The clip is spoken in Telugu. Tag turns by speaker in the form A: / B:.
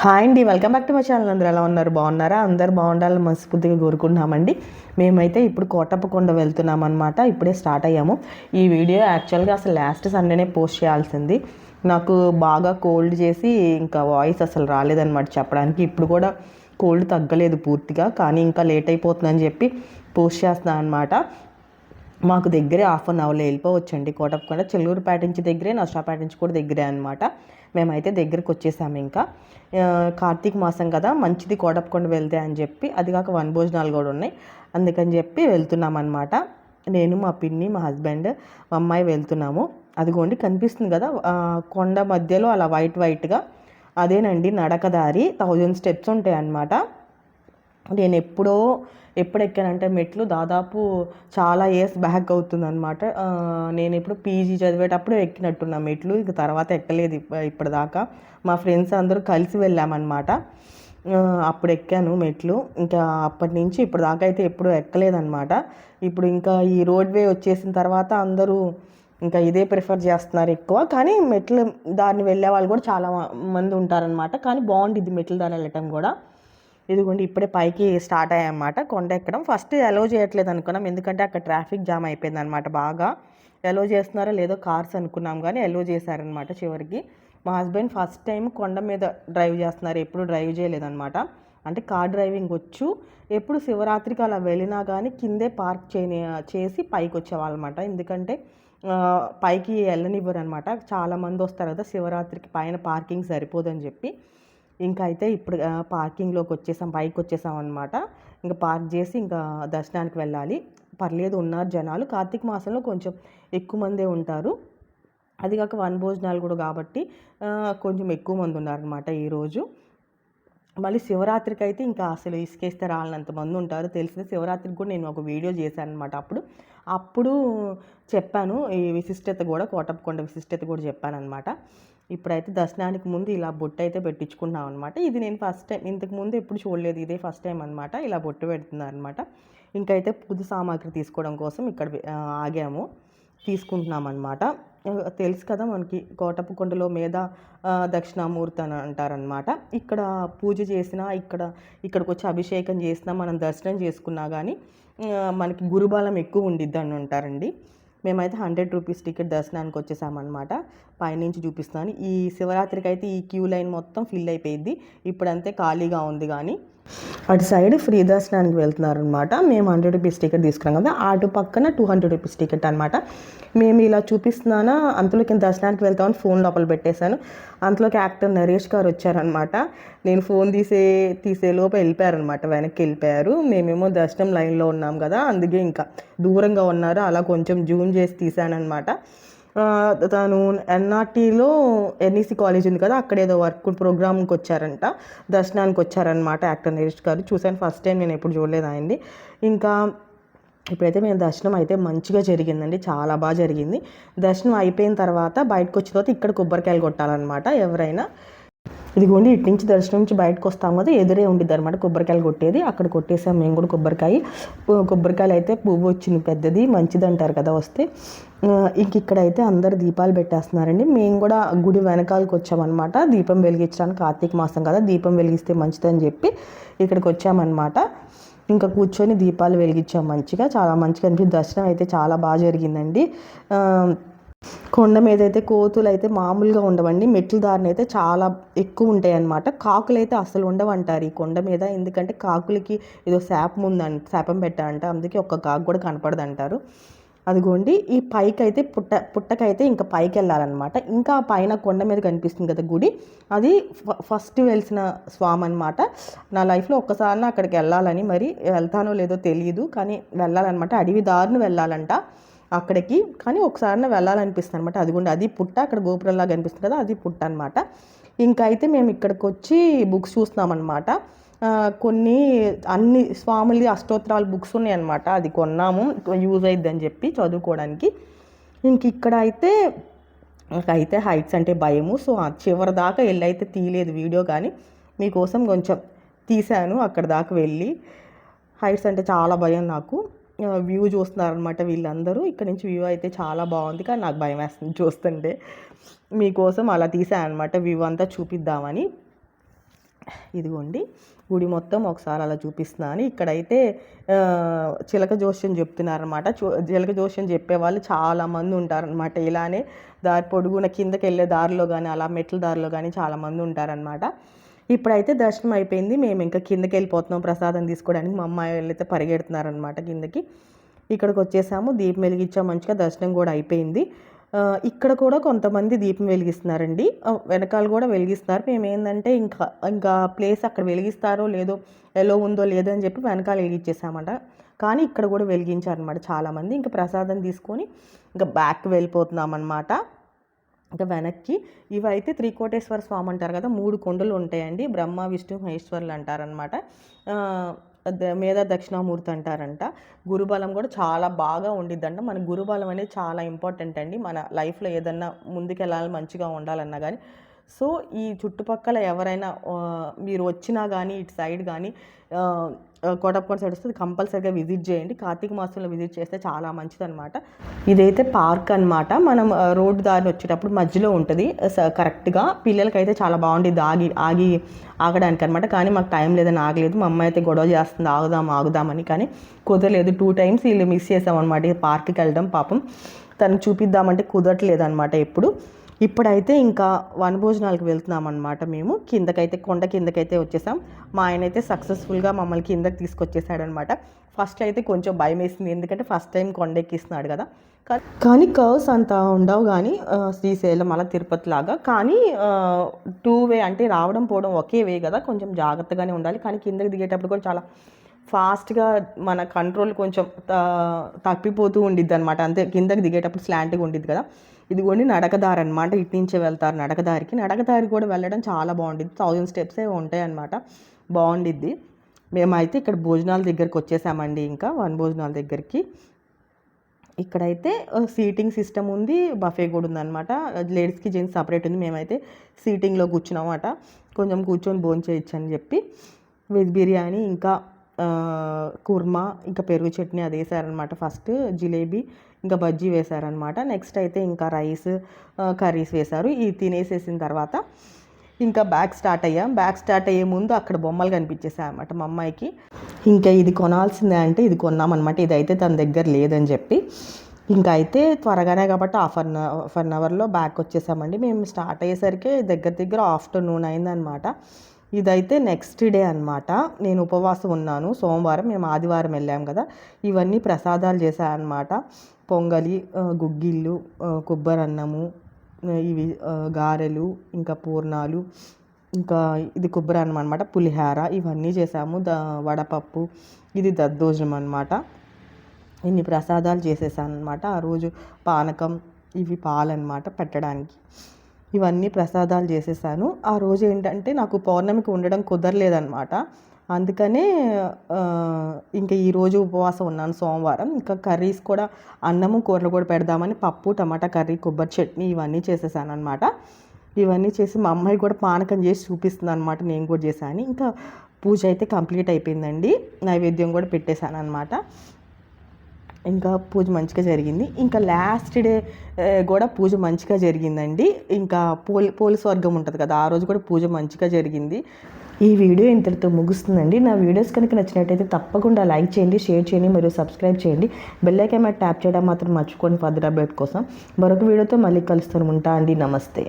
A: హాయ్ అండి welcome back to my channel. అందరూ ఎలా ఉన్నారు? బాగున్నారా? అందరు బాగుండాలని మనస్ఫూర్తిగా కోరుకుంటున్నామండి. మేమైతే ఇప్పుడు కోటప్పకొండ వెళ్తున్నాం అనమాట ఇప్పుడే స్టార్ట్ అయ్యాము. ఈ వీడియో యాక్చువల్గా అసలు లాస్ట్ సండేనే పోస్ట్ చేయాల్సింది. నాకు బాగా కోల్డ్ చేసి ఇంకా వాయిస్ అసలు రాలేదన్నమాట చెప్పడానికి. ఇప్పుడు కూడా కోల్డ్ తగ్గలేదు పూర్తిగా కానీ ఇంకా లేట్ అయిపోతుందని చెప్పి పోస్ట్ చేస్తున్నాను అనమాట మాకు దగ్గరే హాఫ్ అన్ అవర్లో వెళ్ళిపోవచ్చండి. కోటప్పకొండ చెల్లూరుపేట నుంచి దగ్గరే నర్సాపేట నుంచి కూడా దగ్గరే అనమాట మేమైతే దగ్గరకు వచ్చేసాము ఇంకా. కార్తీక మాసం కదా మంచిది కోటప్పకొండ వెళ్తే అని చెప్పి అది కాక వన్ భోజనాలు కూడా ఉన్నాయి. అందుకని చెప్పి వెళ్తున్నాం అనమాట నేను మా పిన్ని మా హస్బెండ్ మా అమ్మాయి వెళ్తున్నాము. అదిగోండి కనిపిస్తుంది కదా కొండ మధ్యలో అలా వైట్ వైట్గా. అదేనండి నడకదారి థౌజండ్ స్టెప్స్ ఉంటాయి అన్నమాట నేను ఎప్పుడో ఎప్పుడు ఎక్కానంటే మెట్లు దాదాపు చాలా ఇయర్స్ బ్యాక్ అవుతుందన్నమాట. నేను ఇప్పుడు పీజీ చదివేటప్పుడు ఎక్కినట్టున్నా మెట్లు ఇక తర్వాత ఎక్కలేదు ఇప్పటిదాకా. మా ఫ్రెండ్స్ అందరూ కలిసి వెళ్ళామన్నమాట. అప్పుడు ఎక్కాను మెట్లు ఇంకా అప్పటి నుంచి ఇప్పుడు దాకా అయితే ఎప్పుడూ ఎక్కలేదన్నమాట. ఇప్పుడు ఇంకా ఈ రోడ్వే వచ్చేసిన తర్వాత అందరూ ఇంకా ఇదే ప్రిఫర్ చేస్తున్నారు ఎక్కువ. కానీ మెట్లు దాన్ని వెళ్ళే వాళ్ళు కూడా చాలా మంది ఉంటారనమాట కానీ బాగుంటుంది మెట్లు దారి వెళ్ళటం కూడా. ఇదిగోండి ఇప్పుడే పైకి స్టార్ట్ అయ్యాయన్నమాట. కొండ ఎక్కడం. ఫస్ట్ ఎలో చేయట్లేదు అనుకున్నాం. ఎందుకంటే అక్కడ ట్రాఫిక్ జామ్ అయిపోయింది అనమాట బాగా. ఎలో చేస్తున్నారో లేదో కార్స్ అనుకున్నాం కానీ ఎలో చేశారనమాట చివరికి. మా హస్బెండ్ ఫస్ట్ టైం కొండ మీద డ్రైవ్ చేస్తున్నారు. ఎప్పుడు డ్రైవ్ చేయలేదన్నమాట. అంటే కార్ డ్రైవింగ్ వచ్చు. ఎప్పుడు శివరాత్రికి అలా వెళ్ళినా కానీ కిందే పార్క్ చేయని చేసి పైకి వచ్చేవాళ్ళమాట ఎందుకంటే పైకి వెళ్ళనివ్వరు అనమాట చాలామంది వస్తారు కదా శివరాత్రికి పైన పార్కింగ్ సరిపోదని చెప్పి. ఇంకా అయితే ఇప్పుడు పార్కింగ్లోకి వచ్చేసాం పైకి వచ్చేసాం అనమాట ఇంకా పార్క్ చేసి ఇంకా దర్శనానికి వెళ్ళాలి. పర్లేదు ఉన్నారు జనాలు. కార్తీక మాసంలో కొంచెం ఎక్కువ మందే ఉంటారు. అది కాక వన్ భోజనాలు కూడా కాబట్టి కొంచెం ఎక్కువ మంది ఉన్నారనమాట ఈరోజు మళ్ళీ శివరాత్రికి అయితే ఇంకా అసలు ఇసుకేస్తే రాలనంత మంది ఉంటారు. తెలిసింది శివరాత్రికి కూడా నేను ఒక వీడియో చేశాను అనమాట అప్పుడు. అప్పుడు చెప్పాను. ఈ విశిష్టత కూడా కోటప్పకొండ విశిష్టత కూడా చెప్పాను అనమాట ఇప్పుడైతే దర్శనానికి ముందు ఇలా బొట్టు అయితే పెట్టించుకున్నాం అనమాట ఇది నేను ఫస్ట్ టైం ఇంతకు ముందు ఎప్పుడు చూడలేదు ఇదే ఫస్ట్ టైం అనమాట ఇలా బొట్టు పెడుతున్నారు అనమాట ఇంకైతే పూజ సామాగ్రి తీసుకోవడం కోసం ఇక్కడ ఆగాము. తీసుకుంటున్నాం అనమాట తెలుసు కదా మనకి కోటప్పకొండలో మీద దక్షిణామూర్తి అని అంటారనమాట ఇక్కడ పూజ చేసినా ఇక్కడ ఇక్కడికి వచ్చి అభిషేకం చేసినా మనం దర్శనం చేసుకున్నా కానీ మనకి గురుబలం ఎక్కువ ఉండిద్ది అని అంటారండి. మేమైతే హండ్రెడ్ రూపీస్ టికెట్ దర్శనానికి వచ్చేసామన్నమాట. పైనుంచి చూపిస్తాను. ఈ శివరాత్రికి అయితే ఈ క్యూ లైన్ మొత్తం ఫిల్ అయిపోయింది ఇప్పుడంతే ఖాళీగా ఉంది కానీ. అటు సైడ్ ఫ్రీ దర్శనానికి వెళ్తున్నారు అనమాట మేము హండ్రెడ్ రూపీస్ టికెట్ తీసుకున్నాం కదా అటు పక్కన టూ హండ్రెడ్ రూపీస్ టికెట్ అనమాట. మేము ఇలా చూపిస్తున్నానా అంతలోకి దర్శనానికి వెళ్తామని ఫోన్ లోపల పెట్టేశాను. అంతలోకి యాక్టర్ నరేష్ గారు వచ్చారనమాట. నేను ఫోన్ తీసే తీసే లోపు వెళ్ళిపోయారనమాట వెనక్కి వెళ్ళిపోయారు. మేమేమో దర్శనం లైన్లో ఉన్నాం కదా అందుకే ఇంకా దూరంగా ఉన్నారు. అలా కొంచెం జూమ్ చేసి తీసానమాట తను ఎన్ఆర్టీలో ఎన్ఈసి కాలేజ్ ఉంది కదా అక్కడ ఏదో వర్క్ ప్రోగ్రామ్కి వచ్చారంట దర్శనానికి వచ్చారనమాట యాక్టర్ నరేష్ గారు. చూశాను ఫస్ట్ టైం నేను ఎప్పుడు చూడలేదు ఆయన్ని. ఇంకా ఇప్పుడైతే మేము దర్శనం అయితే మంచిగా జరిగిందండి చాలా బాగా జరిగింది. దర్శనం అయిపోయిన తర్వాత బయటకు వచ్చిన తర్వాత ఇక్కడ కొబ్బరికాయలు కొట్టాలన్నమాట ఎవరైనా. ఇదిగోండి ఇటు నుంచి దర్శనం నుంచి బయటకు వస్తాం కదా ఎదురే ఉండిద్ది అనమాట కొబ్బరికాయలు కొట్టేది. అక్కడ కొట్టేసాం మేము కూడా కొబ్బరికాయ. కొబ్బరికాయలు అయితే పువ్వు వచ్చింది పెద్దది మంచిది అంటారు కదా వస్తే. ఇంక ఇక్కడైతే అందరు దీపాలు పెట్టేస్తున్నారండి. మేము కూడా గుడి వెనకాలకు వచ్చామన్నమాట. దీపం వెలిగించడానికి కార్తీక మాసం కదా దీపం వెలిగిస్తే మంచిదని చెప్పి ఇక్కడికి వచ్చామన్నమాట. ఇంకా కూర్చొని దీపాలు వెలిగించాం మంచిగా. చాలా మంచిగా అనిపించింది. దర్శనం అయితే చాలా బాగా జరిగిందండి. కొండ మీద అయితే కోతులు అయితే మామూలుగా ఉండవండి. మెట్ల దారిని అయితే చాలా ఎక్కువ ఉంటాయి అన్నమాట కాకులు అయితే అసలు ఉండవంటారు ఈ కొండ మీద ఎందుకంటే కాకులకి ఏదో శాపం ఉందంట శాపం పెట్టారంట. అందుకే ఒక్క కాకు కూడా కనపడదు అంటారు అదిగోండి ఈ పైకి అయితే పుట్ట పుట్టకైతే ఇంకా పైకి వెళ్ళాలన్నమాట ఇంకా పైన కొండ మీద కనిపిస్తుంది కదా గుడి. అది ఫ- ఫస్ట్ వెలిసిన స్వామి అనమాట నా లైఫ్లో ఒక్కసారి అక్కడికి వెళ్ళాలని మరి వెళ్తానో లేదో తెలియదు కానీ వెళ్ళాలన్నమాట. అడవి దారిని వెళ్ళాలంట. అక్కడికి. కానీ ఒకసారి వెళ్ళాలనిపిస్తుంది అనమాట అదిగోండి అది పుట్ట అక్కడ గోపురంలాగా కనిపిస్తుంది కదా అది పుట్ట అనమాట ఇంకా అయితే మేము ఇక్కడికి వచ్చి బుక్స్ చూస్తున్నామన్నమాట. కొన్ని అన్ని స్వాములది అష్టోత్తరాలు బుక్స్ ఉన్నాయన్నమాట. అది కొన్నాము యూజ్ అయ్యిద్ది అని చెప్పి చదువుకోవడానికి. ఇంక ఇక్కడ అయితే నాకైతే హైట్స్ అంటే భయము. సో చివరి దాకా వెళ్ళి అయితే తీయలేదు వీడియో కానీ. మీకోసం కొంచెం తీశాను అక్కడ దాకా వెళ్ళి. హైట్స్ అంటే చాలా భయం నాకు. వ్యూ చూస్తున్నారనమాట వీళ్ళందరూ. ఇక్కడ నుంచి వ్యూ అయితే చాలా బాగుంది. కానీ నాకు భయం వేస్తుంది చూస్తుంటే. మీకోసం అలా తీసాను అనమాట వ్యూ అంతా చూపిద్దామని. ఇదిగోండి. గుడి మొత్తం ఒకసారి అలా చూపిస్తున్నాను. ఇక్కడైతే చిలక జోష్యం చెప్తున్నారనమాట చు- చిలక జోష్యం చెప్పేవాళ్ళు చాలామంది ఉంటారనమాట ఇలానే దారి పొడుగున కిందకి వెళ్ళే దారిలో కానీ అలా మెట్ల దారిలో కానీ చాలామంది ఉంటారనమాట ఇప్పుడైతే దర్శనం అయిపోయింది. మేము ఇంకా కిందకి వెళ్ళిపోతున్నాం. ప్రసాదం తీసుకోవడానికి మా అమ్మాయి వాళ్ళు అయితే పరిగెడుతున్నారనమాట కిందకి. ఇక్కడికి వచ్చేసాము. దీపం వెలిగించాం. మంచిగా దర్శనం కూడా అయిపోయింది. ఇక్కడ కూడా కొంతమంది దీపం వెలిగిస్తున్నారండి. వెనకాల కూడా వెలిగిస్తున్నారు. మేము ఏంటంటే ఇంకా ఇంకా ప్లేస్ అక్కడ వెలిగిస్తారో లేదో ఎలా ఉందో లేదో అని చెప్పి వెనకాల వెలిగించేసామంట. కానీ ఇక్కడ కూడా వెలిగించారనమాట చాలామంది. ఇంకా ప్రసాదం తీసుకొని ఇంకా బ్యాక్ వెళ్ళిపోతున్నాం అనమాట ఇంకా వెనక్కి ఇవైతే త్రికోటేశ్వర స్వామి అంటారు కదా మూడు కొండలు ఉంటాయండి బ్రహ్మ విష్ణు మహేశ్వరులు అంటారనమాట ద- మీద దక్షిణామూర్తి అంటారంట. గురుబలం కూడా చాలా బాగా ఉండిద్దంట. మన గురుబలం అనేది చాలా ఇంపార్టెంట్ అండి. మన లైఫ్లో ఏదన్నా ముందుకెళ్ళాలి మంచిగా ఉండాలన్నా కానీ సో ఈ చుట్టుపక్కల ఎవరైనా మీరు వచ్చినా కానీ ఇటు సైడ్ కానీ కోటప్పకొండ సైడ్ వస్తే కంపల్సరిగా విజిట్ చేయండి. కార్తీక మాసంలో విజిట్ చేస్తే చాలా మంచిదనమాట ఇదైతే పార్క్ అన్నమాట. మనం రోడ్డు దారిని వచ్చేటప్పుడు మధ్యలో ఉంటుంది. కరెక్ట్గా పిల్లలకైతే చాలా బాగుంటుంది ఆగి ఆగి ఆగడానికి అనమాట కానీ మాకు టైం లేదని ఆగలేదు. మా అమ్మాయి అయితే గొడవ చేస్తుంది ఆగుదాం ఆగుదామని. కానీ కుదరలేదు. టూ టైమ్స్ వీళ్ళు మిస్ చేసామన్నమాట. పార్క్కి వెళ్ళడం పాపం. తను చూపిద్దామంటే కుదరట్లేదు అనమాట ఎప్పుడు. ఇప్పుడైతే ఇంకా వనభోజనాలకు వెళ్తున్నాం అనమాట మేము. కిందకైతే కొండ కిందకైతే వచ్చేసాం. మా ఆయన అయితే సక్సెస్ఫుల్గా మమ్మల్ని కిందకి తీసుకొచ్చేసాడనమాట ఫస్ట్ అయితే కొంచెం భయం వేసింది. ఎందుకంటే ఫస్ట్ టైం కొండ ఎక్కిస్తున్నాడు కదా. కా- కానీ కర్వ్స్ అంత ఉండవు కానీ శ్రీశైలం అలా తిరుపతి లాగా. కానీ టూ వే అంటే రావడం పోవడం ఒకే వే కదా. కొంచెం జాగ్రత్తగానే ఉండాలి. కానీ కిందకి దిగేటప్పుడు కూడా చాలా ఫాస్ట్గా మన కంట్రోల్ కొంచెం త- తప్పిపోతూ ఉండిద్ది అనమాట అంతే కిందకి దిగేటప్పుడు స్లాంట్గా ఉండిద్ది కదా. ఇదిగోండి నడకదారి అనమాట ఇటు నుంచే వెళ్తారు నడకదారికి. నడకదారి కూడా వెళ్ళడం చాలా బాగుండిద్ది. థౌజండ్ స్టెప్సే ఉంటాయి అనమాట బాగుండిద్ది. మేమైతే ఇక్కడ భోజనాల దగ్గరికి వచ్చేసామండి ఇంకా వన్ భోజనాల దగ్గరికి. ఇక్కడైతే సీటింగ్ సిస్టమ్ ఉంది బఫే కూడా ఉందన్నమాట. లేడీస్కి జెంట్స్ సపరేట్ ఉంది. మేమైతే సీటింగ్లో కూర్చున్నామాట కొంచెం కూర్చొని భోజనం చేయొచ్చు అని చెప్పి. వెజ్ బిర్యానీ ఇంకా కుర్మా ఇంకా పెరుగు చట్నీ అది వేసారనమాట ఫస్ట్. జిలేబీ ఇంకా బజ్జీ వేశారనమాట నెక్స్ట్ అయితే ఇంకా రైస్ కర్రీస్ వేశారు ఇది తినేసేసిన తర్వాత ఇంకా బ్యాగ్ స్టార్ట్ అయ్యాం. బ్యాగ్ స్టార్ట్ అయ్యే ముందు అక్కడ బొమ్మలు కనిపించేసాయి అనమాట మా అమ్మాయికి. ఇంకా ఇది కొనాల్సిందే అంటే ఇది కొన్నామన్నమాట. ఇదైతే తన దగ్గర లేదని చెప్పి. ఇంకా అయితే త్వరగానే కాబట్టి హాఫ్ అన్ హాఫ్ అన్ అవర్లో బ్యాక్ వచ్చేసామండి. మేము స్టార్ట్ అయ్యేసరికి దగ్గర దగ్గర ఆఫ్టర్నూన్ అయిందనమాట ఇదైతే నెక్స్ట్ డే అన్నమాట. నేను ఉపవాసం ఉన్నాను. సోమవారం మేము ఆదివారం వెళ్ళాం కదా. ఇవన్నీ ప్రసాదాలు చేశాయన్నమాట పొంగలి గుగ్గిళ్ళు కొబ్బరన్నము ఇవి గారెలు ఇంకా పూర్ణాలు ఇంకా ఇది కొబ్బరి అన్నం అనమాట పులిహార ఇవన్నీ చేసాము ద వడపప్పు ఇది దద్దోజనం అనమాట ఇన్ని ప్రసాదాలు చేసేసాను అనమాట ఆ రోజు పానకం ఇవి పాలన్నమాట పెట్టడానికి. ఇవన్నీ ప్రసాదాలు చేసేసాను. ఆ రోజు ఏంటంటే నాకు పౌర్ణమికి ఉండడం కుదరలేదనమాట అందుకనే ఇంకా ఈరోజు ఉపవాసం ఉన్నాను సోమవారం. ఇంకా కర్రీస్ కూడా అన్నము కూరలు కూడా పెడదామని పప్పు టమాటా కర్రీ కొబ్బరి చట్నీ ఇవన్నీ చేసేసాను అనమాట ఇవన్నీ చేసి మా అమ్మాయి కూడా పానకం చేసి చూపిస్తుంది అనమాట నేను కూడా చేశాను. ఇంకా పూజ అయితే కంప్లీట్ అయిపోయిందండి. నైవేద్యం కూడా పెట్టేశాను అనమాట ఇంకా పూజ మంచిగా జరిగింది. ఇంకా లాస్ట్ డే కూడా పూజ మంచిగా జరిగిందండి. ఇంకా పోలి పోలీస్ వర్గం ఉంటుంది కదా ఆ రోజు కూడా పూజ మంచిగా జరిగింది. ఈ వీడియో ఇంతటితో ముగుస్తుందండి. నా వీడియోస్ కనుక నచ్చినట్టయితే తప్పకుండా లైక్ చేయండి షేర్ చేయండి మరియు సబ్స్క్రైబ్ చేయండి. బెల్లైకే ఐకాన్ మీద ట్యాప్ చేయడం మాత్రం మర్చిపోండి ఫర్దర్ అప్డేట్ కోసం. మరొక వీడియోతో మళ్ళీ కలుస్తాను ఉంటా అండి. నమస్తే.